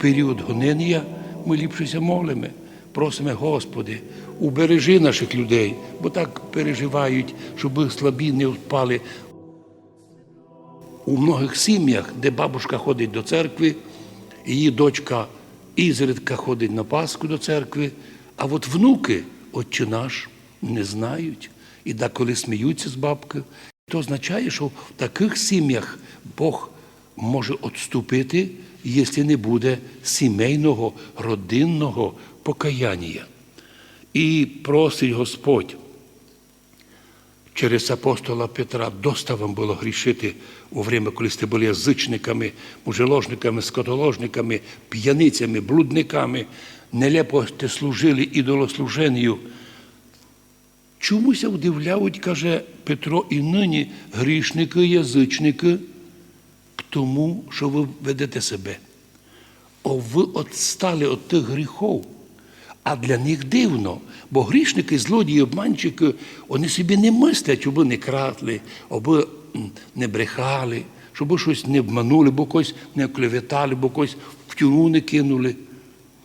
період гонення ми ліпшися молимо. Просимо, Господи, убережи наших людей, бо так переживають, щоб слабі не впали у многих сім'ях, де бабушка ходить до церкви, її дочка ізредка ходить на Пасху до церкви, а от внуки, отче наш, не знають і деколи сміються з бабки. Це означає, що в таких сім'ях Бог може відступити, якщо не буде сімейного, родинного покаяння. І просить Господь через апостола Петра доста вам було грішити у время, коли сте були язичниками, мужеложниками, скотоложниками, п'яницями, блудниками, нелепо сте служили ідолослуженню. Чомуся удивляють, каже Петро, і нині грішники, язичники, тому, що ви ведете себе. О, ви отстали від тих гріхов. А для них дивно, бо грішники, злодії, обманщики, вони собі не мислять, щоб не крадли, аби не брехали, щоб щось не обманули, бо когось не оклеветали, бо когось в тюрму не кинули.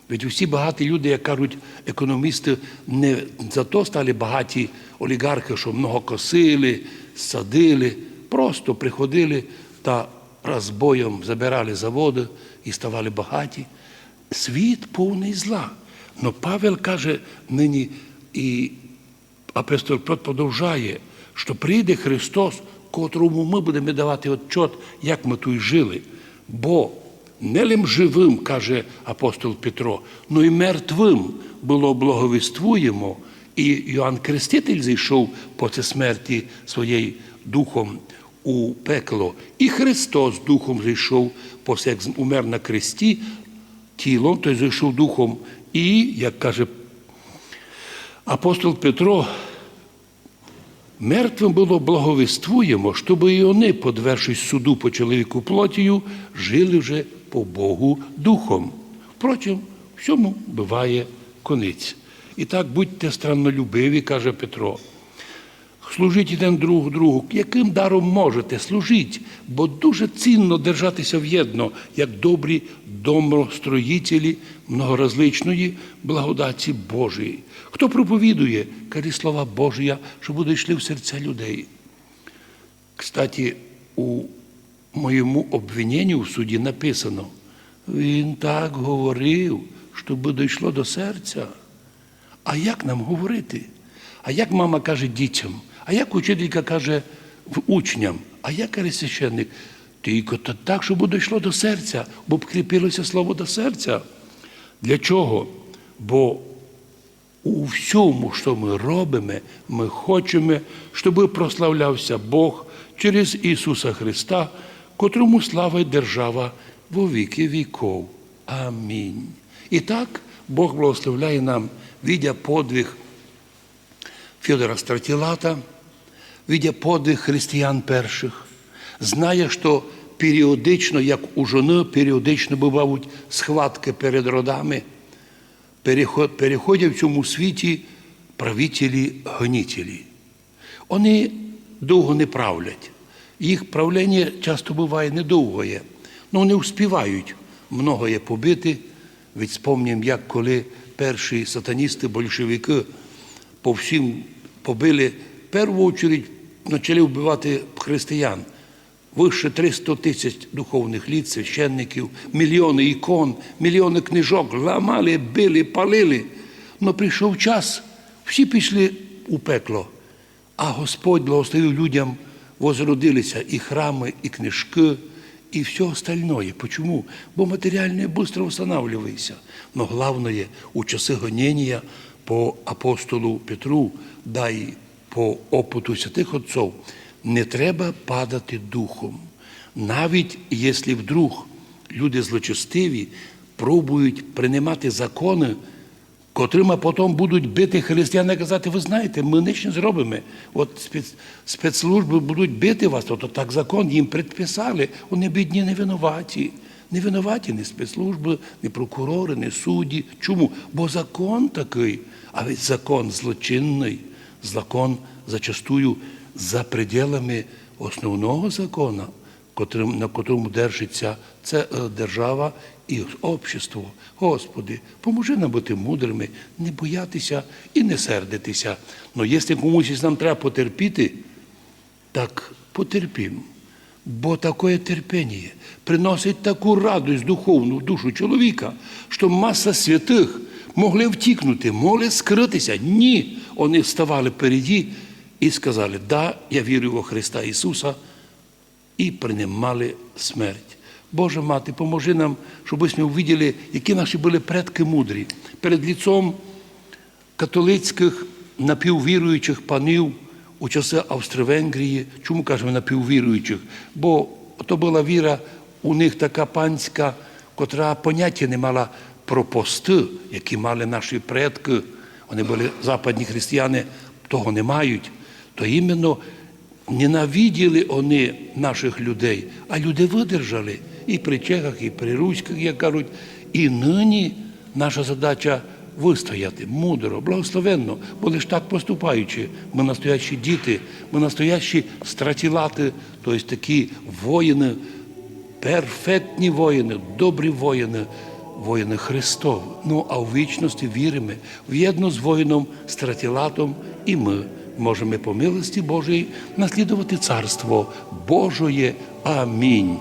Ведь усі багаті люди, як кажуть, економісти, не за то стали багаті олігархи, що много косили, садили, просто приходили та розбоєм забирали заводи і ставали багаті. Світ повний зла. Но Павел каже нині, і апостол Петр продовжує, що прийде Христос, котрому ми будемо давати отчет, як ми тут жили. Бо не лим живим, каже апостол Петро, но й мертвим було благовіствуємо, і Йоанн Креститель зайшов після смерті своєї духом у пекло, і Христос духом після як умер на кресті, тілом, той зайшов духом, і, як каже апостол Петро, мертвим було благовіствуємо, щоб і вони, подвершись суду по чоловіку плотію, жили вже по Богу духом. Впрочем, всьому буває конець. І так будьте страннолюбиві, каже Петро. Служіть один друг другу, яким даром можете, служіть, бо дуже цінно держатися в'єдно, як добрі домостроїтелі многоразличної благодаті Божої. Хто проповідує, каже слова Божія, що буде йшли в серця людей. Кстати, у моєму обвиненні в суді написано, він так говорив, щоб дійшло до серця. А як нам говорити? А як мама каже дітям? А як учителька каже учням? А як каже священник? Тільки то так, щоб дійшло до серця, бо б кріпилося слово до серця. Для чого? Бо у всьому, що ми робимо, ми хочемо, щоб прославлявся Бог через Ісуса Христа, котрому слава й держава во віки віков. Амінь. І так Бог благословляє нам, видя подвиг Федора Стратилата, видя подвиг християн перших, знає, що періодично, як у жони, періодично бувають схватки перед родами, переходять в цьому світі правителі гонителі. Вони довго не правлять. Їх правлення часто буває недовгоє, але вони успівають многоє побити. Ведь спомнім, як коли перші сатаністи, большевики по всім побили, в першу чергу почали вбивати християн. Вище 300 тисяч духовних літ, священників, мільйони ікон, мільйони книжок, ламали, били, палили. Но прийшов час, всі пішли у пекло, а Господь благословив людям, возродилися і храми, і книжки, и все остальное. Почему? Бо материальное быстро восстанавливается. Но главное, у часи гонения по апостолу Петру, да й по опиту святих отців, не треба падати духом. Навіть якщо вдруг люди злочестиві пробують приймати закони, котрими потім будуть бити християни і казати, ви знаєте, ми нічого не зробимо. От спец, спецслужби будуть бити вас, то так закон їм предписали. Вони бідні не винуваті. Не винуваті ні спецслужби, ні прокурори, ні судді. Чому? Бо закон такий, а ведь закон злочинний, закон зачастую за пределами основного закону. на котрому держиться це е, держава і общество. Господи, поможи нам бути мудрими, не боятися і не сердитися. Но якщо комусь нам треба потерпіти, так потерпім. Бо таке терпіння приносить таку радость духовну в душу чоловіка, що маса святих могли втікнути, могли скритися. Ні, вони вставали переді і сказали, да, я вірю во Христа Ісуса, і приймали смерть. Боже мати, поможи нам, щоб ми увиділи, які наші були предки мудрі. Перед ліцом католицьких напіввіруючих панів у часи Австро-Венгрії. Чому кажемо напіввіруючих? Бо то була віра у них така панська, котра поняття не мала про пости, які мали наші предки. Вони були западні християни, того не мають. То іменно ненавиділи вони наших людей, а люди видержали і при чехах, і при руських, як кажуть. І нині наша задача вистояти мудро, благословенно, бо лише так поступаючи. Ми настоящі діти, ми настоящі стратілати, тобто такі воїни, перфектні воїни, добрі воїни, воїни Христові. Ну а в вічності віримо в'єдно з воїном стратілатом, і ми можемо по милості Божої наслідувати царство Божоє. Амінь.